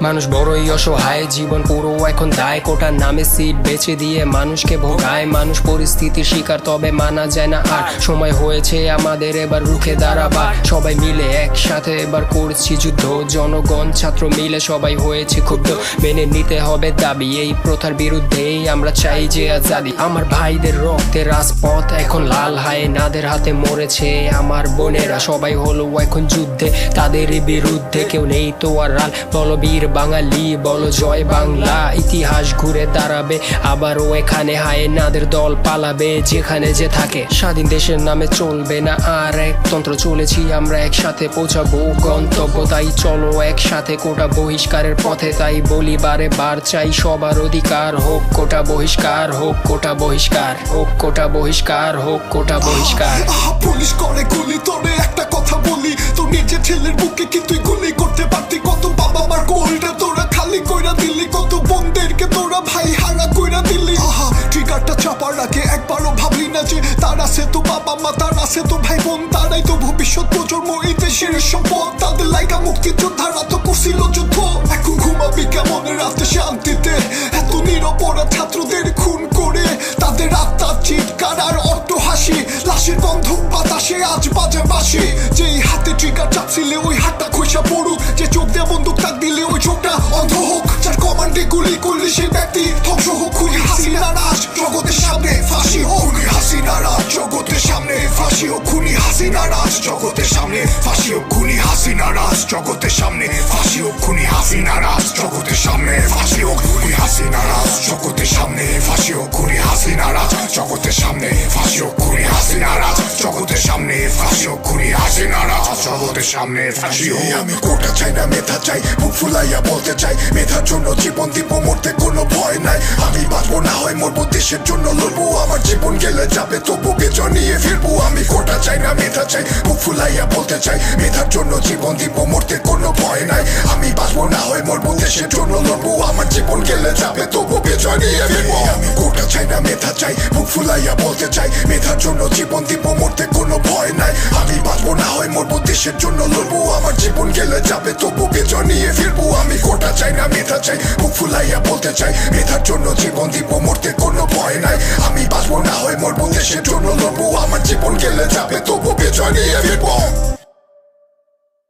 মানুষ বড়ই অসহায়, জীবন পুরো এখন দায়, কোটার নামে সিট বেচে দিয়ে মানুষকে ভোগায়। মানুষ পরিস্থিতির শিকার, তবে মানা যায় না আর। সময় হয়েছে আমাদের এবার রুখে দাঁড়াবার। সবাই মিলে একসাথে এবার করছি যুদ্ধ। জনগণ, ছাত্র মিলে সবাই হয়েছে ক্ষুব্ধ। মেনে নিতে হবে দাবি, এই প্রথার বিরুদ্ধেই আমরা চাই যে আজাদি। আমার ভাইদের রক্তে রাজপথ এখন লাল হায়, নাদের হাতে মরেছে আমার বোনেরা। সবাই হলো এখন যুদ্ধে, তাদের বিরুদ্ধে কেউ নেই তো আর রাল। বলো বীর বাঙালি, বলো জয় বাংলা। ইতিহাস ঘুরে দাঁড়াবে, আবারও এখানে হায় নাদের দল পালাবে, যেখানে যে থাকে। স্বাধীন দেশের নামে চলবে না আর একতন্ত্র চলেছি, আমরা একসাথে পৌঁছাবো। গন্তব্য তাই চলো একসাথে কোটা বহিষ্কারের পথে, তাই বলি বারে বার, চাই সবার অধিকার। হোক কোটা বহিষ্কার, হোক কোটা বহিষ্কার, হোক কোটা বহিষ্কার, হোক কোটা বহিষ্কার। পুলিশ করে গুলি, তোরে একটা কথা বলি। তোর নিজের ছেলের বুকে কি কইরা দিলি, কত বোনদেরকে তোরা ভাই হারা কইরা দিলি। আহা ট্রিগারটা চাপার আগে একবারও ভাবলি না যে তার আছে তো বাবা মা, তার আছে তো ভাই বোন, তারাই তো ভবিষ্যৎ প্রজন্ম, এই দেশের সম্পদ। তাদের লাইকা মুক্তিযোদ্ধারা তো করছিল যুদ্ধ। এখন ঘুমাবি কেমন রাতে শান্তিতে? এত নিরপরাধ ছাত্রদের খুন করে তাদের আত্মার চিৎকার আর অট্ট হাসি লাশের গন্ধ বাতাসে আজ বাজে বাসি যেই হাতে ট্রিগার করলে সে ব্যক্তি ধ্বংস হোক খুনি হাসিনা রাজ। জগতের সামনে ফাঁসি হোক খুনি হাসিনা রাজ। জগতের সামনে ফাঁসি হোক খুনি হাসিনা রাজ। জগতের সামনে ফাঁসি হোক খুনি হাসিনা রাজ। জগতের সামনে ফাঁসি হোক খুনি হাসিনা রাজ। জগতের সামনে ফাঁসি হোক খুনি হাসিনা রাজ। জগতের সামনে জগতের সামনে ফাঁসি আমি কোটা চাই না, মেধা চাই, মুখ ফুলাইয়া বলতে চাই, মেধার জন্য জীবন দিব, মরতে কোনো ভয় নাই। আমি বাঁচবো না হয় মরবো, দেশের জন্য লড়বো, আমার জীবন গেলে যাবে, তবু বেচন নিয়ে ফিরবো। আমি কোটা চাই না, মেধা চাই, মুখ ফুলাইয়া বলতে চাই, মেধার জন্য জীবন দিব, মরতে কোনো ভয় নাই। আমি বাঁচবো না হয় মরবো, দেশের জন্য লড়বো, আমার জীবন গেলে যাবে, তবু বেচন নিয়ে ফিরবো। আমি কোটা চাই না, মেধা চাই, মুখ ফুলাইয়া বলতে চাই, মেধার জন্য জীবন দিব, মরতে কোনো ভয় নাই। আমি বাঁচবো না হয় মরবো দেশের জন্য লড়বো, আমার জীবন গেলে যাবে, তবু বেচন নিয়ে ফিরবো। আমি কোটা চাই না, মেধা চাই বুক ফুলাইয়া বলতে চাই, মেধার জন্য জীবন দিব, মরতে কোনো ভয় নাই। আমি বাঁচবো, না হয় মরবো, দেশের জন্য লড়বো, আমার